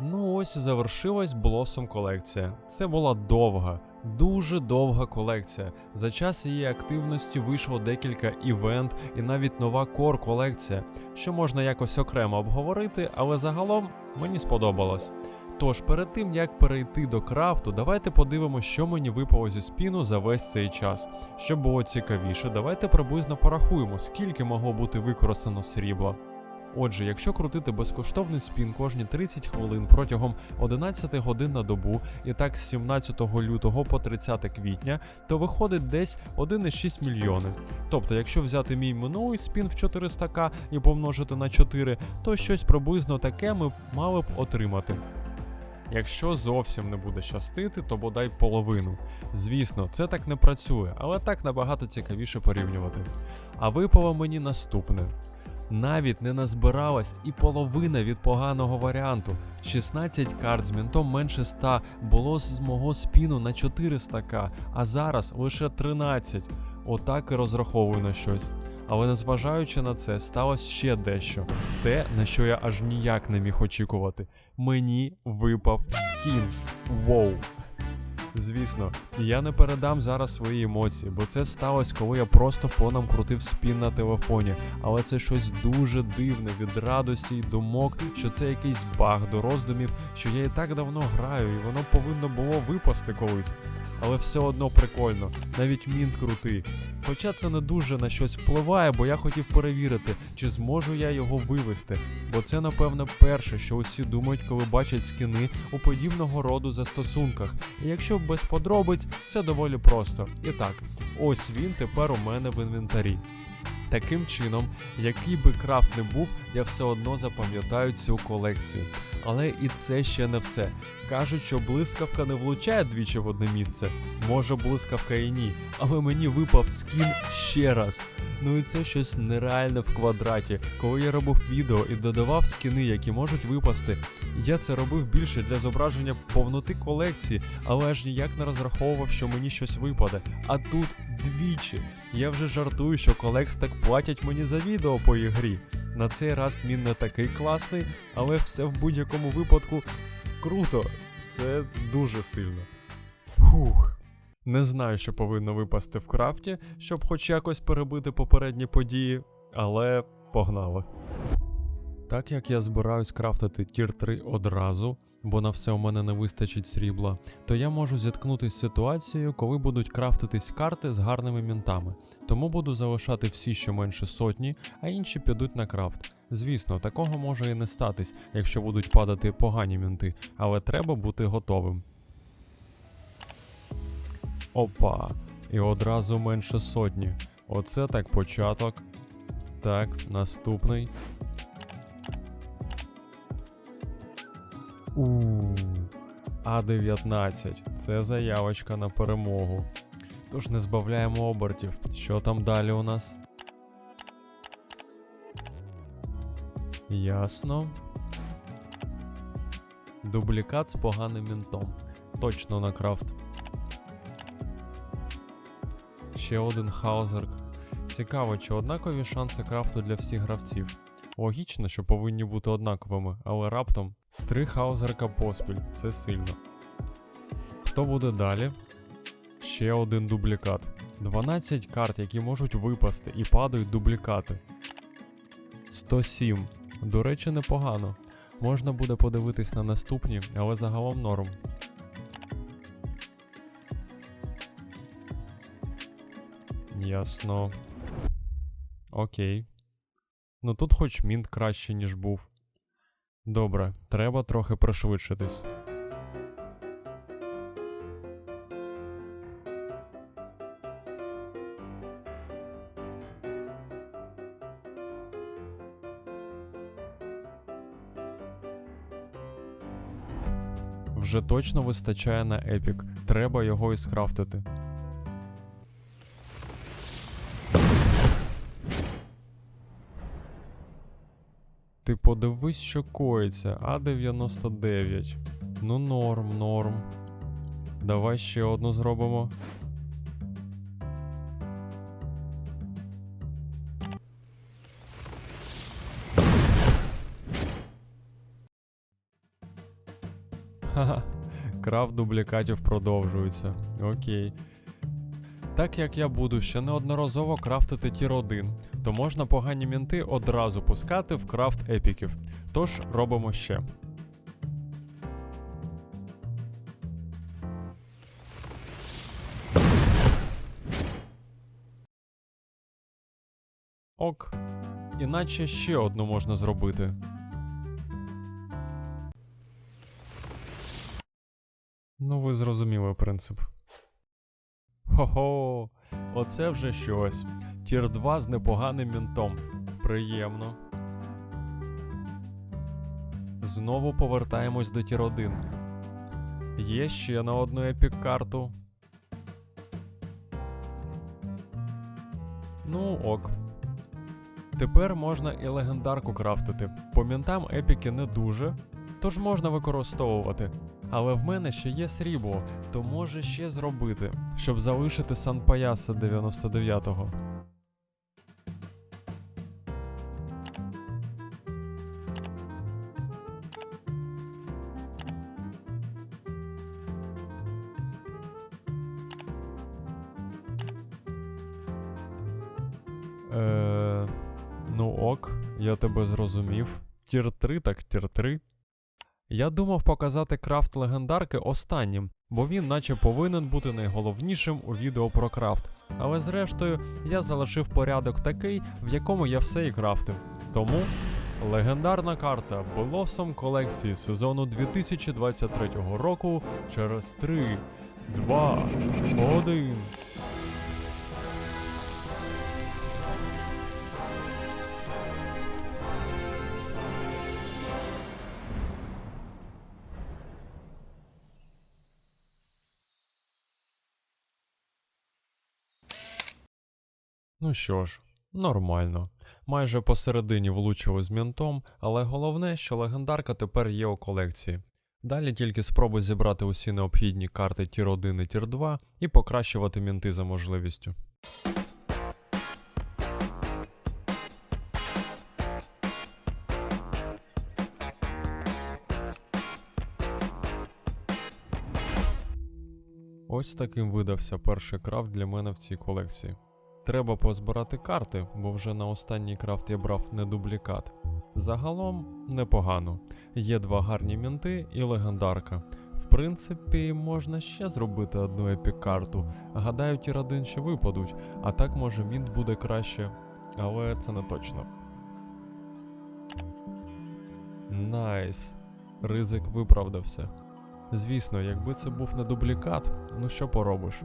Ну ось і завершилась Blossom колекція. Це була довга, дуже довга колекція. За час її активності вийшло декілька івент і навіть нова кор колекція, що можна якось окремо обговорити, але загалом мені сподобалось. Тож, перед тим як перейти до крафту, давайте подивимося, що мені випало зі спіну за весь цей час. Щоб було цікавіше, давайте приблизно порахуємо, скільки могло бути використано срібла. Отже, якщо крутити безкоштовний спін кожні 30 хвилин протягом 11 годин на добу, і так з 17 лютого по 30 квітня, то виходить десь 1,6 мільйони. Тобто, якщо взяти мій минулий спін в 400к і помножити на 4, то щось приблизно таке ми мали б отримати. Якщо зовсім не буде щастити, то бодай половину. Звісно, це так не працює, але так набагато цікавіше порівнювати. А випало мені наступне. Навіть не назбиралась і половина від поганого варіанту. 16 карт з мінтом менше 100 було з мого спіну на 400к, а зараз лише 13. Отак і розраховую на щось. Але незважаючи на це, сталося ще дещо. Те, на що я аж ніяк не міг очікувати. Мені випав скін. Воу. Звісно, я не передам зараз свої емоції, бо це сталося, коли я просто фоном крутив спін на телефоні. Але це щось дуже дивне від радості й думок, що це якийсь баг до роздумів, що я і так давно граю, і воно повинно було випасти колись. Але все одно прикольно, навіть мінт крутий. Хоча це не дуже на щось впливає, бо я хотів перевірити, чи зможу я його вивести. Бо це, напевно, перше, що усі думають, коли бачать скини у подібного роду застосунках. І якщо без подробиць, це доволі просто. І так, ось він тепер у мене в інвентарі. Таким чином, який би крафт не був, я все одно запам'ятаю цю колекцію. Але і це ще не все. Кажуть, що блискавка не влучає двічі в одне місце. Може, блискавка і ні, але мені випав скін ще раз. Ну і це щось нереальне в квадраті. Коли я робив відео і додавав скіни, які можуть випасти, я це робив більше для зображення повноти колекції, але аж ніяк не розраховував, що мені щось випаде. А тут двічі. Я вже жартую, що колекс так платять мені за відео по ігрі. На цей раз він не такий класний, але все в будь-якому випадку круто. Це дуже сильно. Фух. Не знаю, що повинно випасти в крафті, щоб хоч якось перебити попередні події, але погнали. Так як я збираюсь крафтити тір 3 одразу, бо на все у мене не вистачить срібла, то я можу зіткнутися з ситуацією, коли будуть крафтитись карти з гарними мінтами. Тому буду залишати всі, що менше сотні, а інші підуть на крафт. Звісно, такого може і не статись, якщо будуть падати погані мінти, але треба бути готовим. Опа, і одразу менше сотні. Оце так початок. Так, наступний. У А19. Це заявочка на перемогу. Тож не збавляємо обертів. Що там далі у нас? Ясно. Дублікат з поганим мінтом. Точно на крафт. Ще один хаузерк. Цікаво, чи однакові шанси крафту для всіх гравців. Логічно, що повинні бути однаковими, але раптом три хаузерка поспіль це сильно. Хто буде далі? Ще один дублікат. 12 карт, які можуть випасти, і падають дублікати. 107. До речі, непогано. Можна буде подивитись на наступні, але загалом норм. Ясно. Окей. Ну тут хоч мінт краще, ніж був. Добре, треба трохи пришвидшитись. Вже точно вистачає на епік. Треба його і скрафтити. Ти подивись, що коїться, А99. Ну, норм, норм. Давай ще одну зробимо. Ха-ха. Дублікатів продовжується. Окей. Так як я буду ще неодноразово крафтити тір 1, то можна погані мінти одразу пускати в крафт епіків. Тож робимо ще. Ок. Іначе ще одну можна зробити. Ну, ви зрозуміли принцип. Хо-хо, оце вже щось. Тір 2 з непоганим мінтом. Приємно. Знову повертаємось до тір 1. Є ще на одну епік карту. Ну ок. Тепер можна і легендарку крафтити. По мінтам епіки не дуже, тож можна використовувати. Але в мене ще є срібло, то може ще зробити, щоб залишити Сан Паяса 99-го. Е, ну ок, я тебе зрозумів. Тір 3, так тір 3. Я думав показати крафт легендарки останнім, бо він наче повинен бути найголовнішим у відео про крафт. Але зрештою я залишив порядок такий, в якому я все і крафтив. Тому легендарна карта Блосом колекції сезону 2023 року через 3, 2, 1. Ну що ж, нормально. Майже посередині влучили з мінтом, але головне, що легендарка тепер є у колекції. Далі тільки спробуй зібрати усі необхідні карти Тір 1 і Тір 2 і покращувати мінти за можливістю. Ось таким видався перший крафт для мене в цій колекції. Треба позбирати карти, бо вже на останній крафт я брав не дублікат. Загалом непогано. Є два гарні мінти і легендарка. В принципі, можна ще зробити одну епік карту. Гадаю, ті один ще випадуть, а так може мінт буде краще, але це не точно. Найс. Ризик виправдався. Звісно, якби це був не дублікат, ну що поробиш?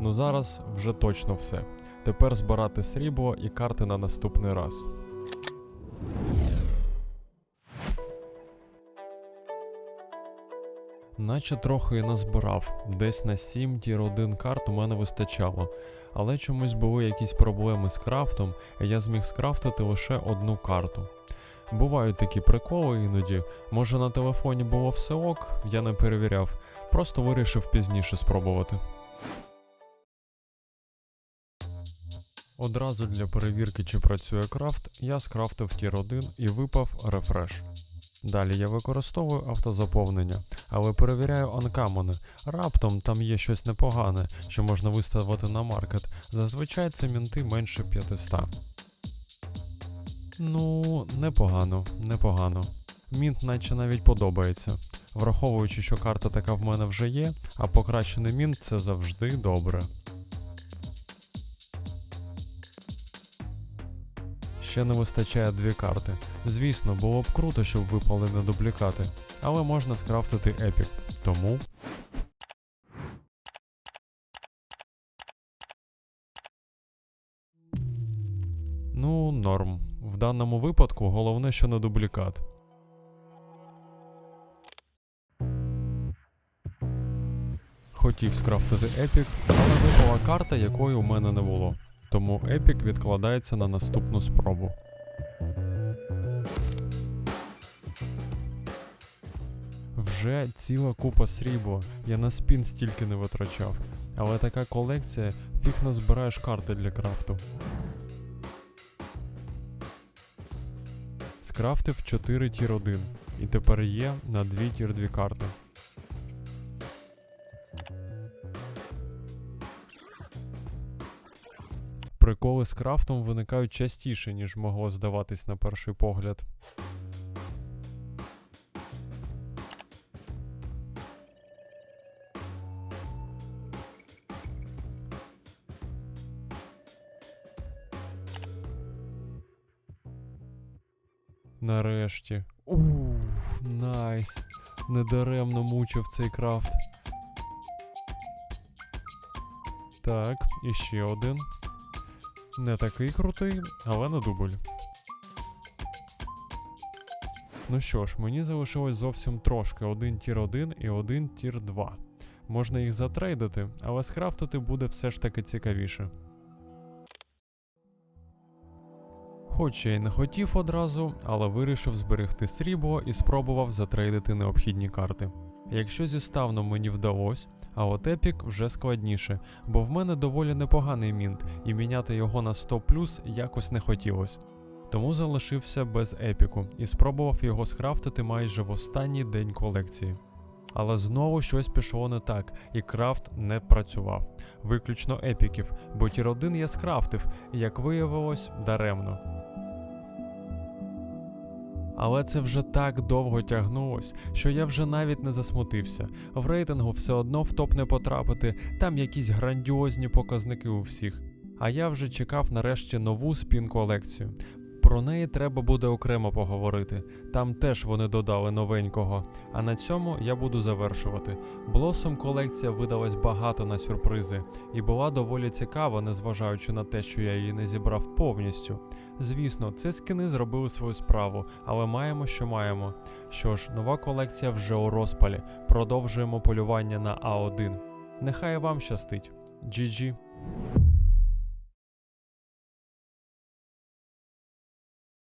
Ну зараз вже точно все. Тепер збирати срібло і карти на наступний раз. Наче трохи і назбирав, десь на 7 тір 1 карт у мене вистачало, але чомусь були якісь проблеми з крафтом, і я зміг скрафтити лише одну карту. Бувають такі приколи іноді, може на телефоні було все ок, я не перевіряв, просто вирішив пізніше спробувати. Одразу для перевірки, чи працює крафт, я скрафтив тір 1 і випав рефреш. Далі я використовую автозаповнення, але перевіряю анкамони. Раптом там є щось непогане, що можна виставити на маркет. Зазвичай це мінти менше 500. Ну, непогано, непогано. Мінт наче навіть подобається. Враховуючи, що карта така в мене вже є, а покращений мінт це завжди добре. Ще не вистачає дві карти. Звісно, було б круто, щоб випали не дублікати, але можна скрафтити епік. Тому. Ну, норм. В даному випадку головне, що не дублікат. Хотів скрафтити епік, але випала карта, якої у мене не було. Тому епік відкладається на наступну спробу. Вже ціла купа срібла. Я на спін стільки не витрачав. Але така колекція фіг назбираєш карти для крафту. Скрафтив 4 тір 1 і тепер є на 2 тір 2 карти. З крафтом виникають частіше, ніж могло здаватись на перший погляд. Нарешті. Ух, найс. Недаремно мучив цей крафт. Так, і ще один. Не такий крутий, але на дубль. Ну що ж, мені залишилось зовсім трошки: один тір 1 і один тір 2. Можна їх затрейдити, але скрафтити буде все ж таки цікавіше. Хоч я й не хотів одразу, але вирішив зберегти срібло і спробував затрейдити необхідні карти. Якщо зі ставном мені вдалося, а от епік вже складніше, бо в мене доволі непоганий мінт, і міняти його на 100 якось не хотілося. Тому залишився без епіку і спробував його скрафтити майже в останній день колекції. Але знову щось пішло не так, і крафт не працював. Виключно епіків, бо тір 1 я скрафтив, і як виявилось, даремно. Але це вже так довго тягнулось, що я вже навіть не засмутився. В рейтингу все одно в топ не потрапити, там якісь грандіозні показники у всіх. А я вже чекав нарешті нову спін-колекцію. Про неї треба буде окремо поговорити. Там теж вони додали новенького. А на цьому я буду завершувати. Блосом колекція видалась багато на сюрпризи, і була доволі цікава, незважаючи на те, що я її не зібрав повністю. Звісно, ці скини зробили свою справу, але маємо, що маємо. Що ж, нова колекція вже у розпалі. Продовжуємо полювання на А1. Нехай вам щастить. GG.